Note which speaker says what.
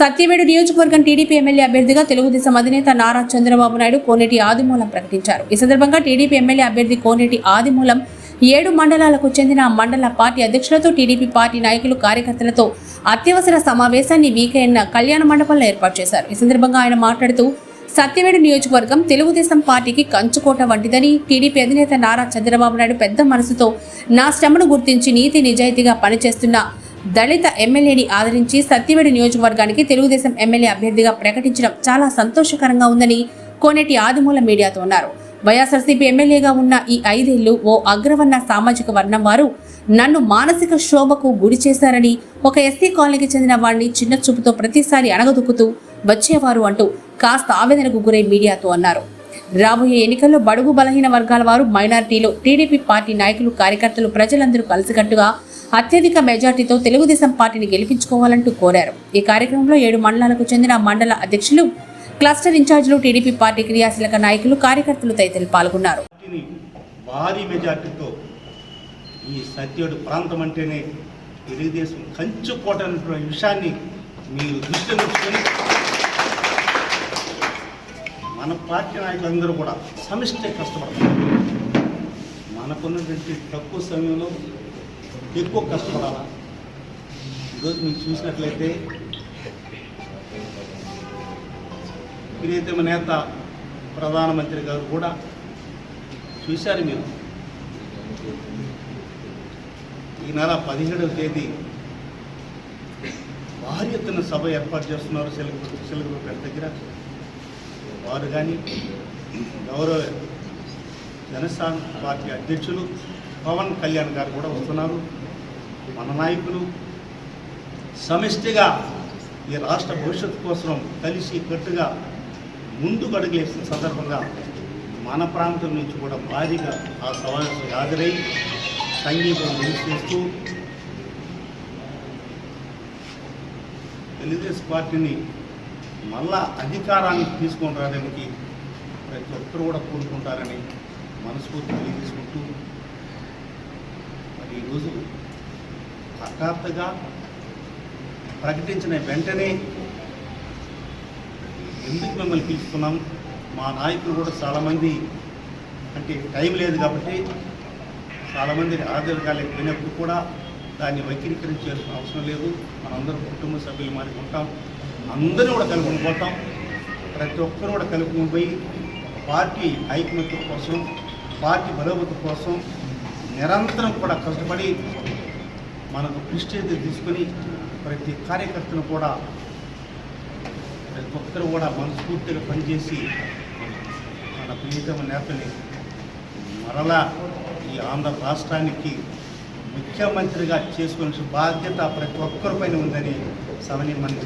Speaker 1: సత్యవేడు నియోజకవర్గం TDP MLA అభ్యర్థిగా తెలుగుదేశం అధినేత నారా చంద్రబాబు నాయుడు కోనేటి ఆదిమూలం ప్రకటించారు. ఈ సందర్భంగా టీడీపీ ఎమ్మెల్యే అభ్యర్థి కోనేటి ఆదిమూలం ఏడు మండలాలకు చెందిన మండల పార్టీ అధ్యక్షులతో టీడీపీ పార్టీ నాయకులు కార్యకర్తలతో అత్యవసర సమావేశాన్ని వీకెండ్ కళ్యాణ మండపంలో ఏర్పాటు చేశారు. ఈ సందర్భంగా ఆయన మాట్లాడుతూ సత్యవేడు నియోజకవర్గం తెలుగుదేశం పార్టీకి కంచుకోట వంటిదని టీడీపీ అధినేత నారా చంద్రబాబు నాయుడు పెద్ద మనసుతో నా శ్రమను గుర్తించి నీతి నిజాయితీగా పనిచేస్తున్న దళిత ఎమ్మెల్యేని ఆదరించి సత్యవేడి నియోజకవర్గానికి తెలుగుదేశం ఎమ్మెల్యే అభ్యర్థిగా ప్రకటించడం చాలా సంతోషకరంగా ఉందని కోనేటి ఆదిమూల మీడియాతో అన్నారు. వైఎస్ఆర్సీపీ ఎమ్మెల్యేగా ఉన్న ఈ ఐదేళ్ళు ఓ అగ్రవర్ణ సామాజిక వర్ణం వారు నన్ను మానసిక శోభకు గురి చేశారని ఒక ఎస్సీ కాలనీకి చెందిన వాడిని చిన్న చూపుతో ప్రతిసారి అణగదొక్కుతూ వచ్చేవారు అంటూ కాస్త ఆవేదనకు గురై మీడియాతో అన్నారు. రాబోయే ఎన్నికల్లో బడుగు బలహీన వర్గాల వారు మైనారిటీలు టీడీపీ పార్టీ నాయకులు కార్యకర్తలు ప్రజలందరూ కలిసికట్టుగా అత్యధిక మెజార్టీతో తెలుగుదేశం పార్టీని గెలిపించుకోవాలంటూ కోరారు. ఈ కార్యక్రమంలో ఏడు మండలాలకు చెందిన మండల అధ్యక్షులు క్లస్టర్ ఇన్ఛార్జీలు టీడీపీ పార్టీ క్రియాశీలక నాయకులు కార్యకర్తలు తదితరులు పాల్గొన్నారు.
Speaker 2: భారీ మెజార్టీతో ఈ సత్యుడు ప్రాంతం అంటేనే తెలుగుదేశం కంచుకోట అనేటువంటి విషయాన్ని మీరు దృష్టి ఉంచుకొని మన పార్టీ నాయకులందరూ కూడా సమిష్టి కష్టపడతారు. మనకున్నటువంటి తక్కువ సమయంలో ఎక్కువ కష్టపడాలా ఈరోజు మీరు చూసినట్లయితే ప్రియతమ నేత ప్రధానమంత్రి గారు కూడా చూశారు మీరు. ఈ నెల పదిహేడవ తేదీ భారీ ఎత్తున సభ ఏర్పాటు చేస్తున్నారు సిలగ సిలగపేట దగ్గర. వారు కానీ గౌరవ జనసేన పార్టీ అధ్యక్షులు పవన్ కళ్యాణ్ గారు కూడా వస్తున్నారు. మన నాయకులు సమిష్టిగా ఈ రాష్ట్ర భవిష్యత్తు కోసం కలిసి కట్టుగా ముందుకు అడుగులేసిన సందర్భంగా మన ప్రాంతం నుంచి కూడా భారీగా ఆ సమావేశం హాజరై సంగీతం చేస్తూ తెలుగుదేశం పార్టీని మళ్ళా అధికారానికి తీసుకొని రావడానికి ప్రతి ఒక్కరు కూడా కోరుకుంటారని మనస్ఫూర్తి తెలియజేసుకుంటూ మరి ఈరోజు హఠాత్తుగా ప్రకటించిన వెంటనే ఎందుకు మిమ్మల్ని పిలుస్తున్నాం? మా నాయకులు కూడా చాలామంది అంటే టైం లేదు కాబట్టి చాలామంది హాజరు కాలేకపోయినప్పుడు కూడా దాన్ని వైఖరీకరించాల్సిన అవసరం లేదు. మనందరం కుటుంబ సభ్యులు మారి ఉంటాం. అందరూ కూడా కలుపుకుని పోతాం. ప్రతి ఒక్కరు కూడా కలుపుకుని పోయి పార్టీ ఐక్యమత్యం కోసం పార్టీ బలోపతి కోసం నిరంతరం కూడా కష్టపడి మనకు ప్రిస్టేజ్ తీసుకొని ప్రతి కార్యకర్తను కూడా ప్రతి ఒక్కరు కూడా మనస్ఫూర్తిగా పనిచేసి మన ప్రియతమ నేతని మరలా ఈ ఆంధ్ర రాష్ట్రానికి ముఖ్యమంత్రిగా చేసుకునే బాధ్యత ప్రతి ఒక్కరిపైన ఉందని సవని మనం